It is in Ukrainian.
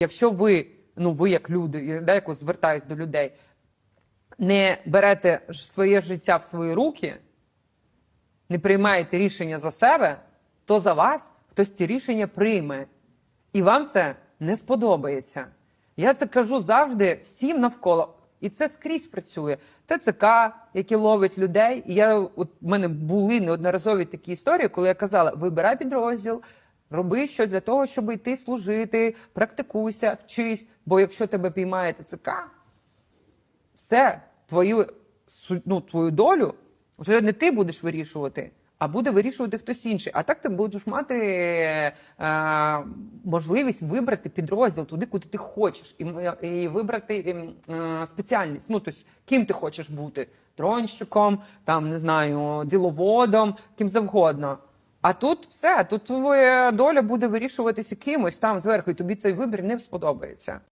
Якщо ви, ну ви як люди, да, якось звертаюсь до людей, не берете своє життя в свої руки, не приймаєте рішення за себе, то за вас хтось ці рішення прийме. І вам це не сподобається. Я це кажу завжди всім навколо. І це скрізь працює. ТЦК, які ловить людей. І я от в мене були неодноразові такі історії, коли я казала: вибирай підрозділ, роби що для того, щоб йти служити, практикуйся, вчись. Бо якщо тебе піймає ТЦК, все, твою, ну, твою долю вже не ти будеш вирішувати, а буде вирішувати хтось інший. А так ти будеш мати е, можливість вибрати підрозділ туди, куди ти хочеш, і, і вибрати ем, е, спеціальність. Ну, тобто, ким ти хочеш бути? Дронщиком, там, не знаю, діловодом, ким завгодно. А тут все, тут твоя доля буде вирішуватися кимось там зверху, і тобі цей вибір не сподобається.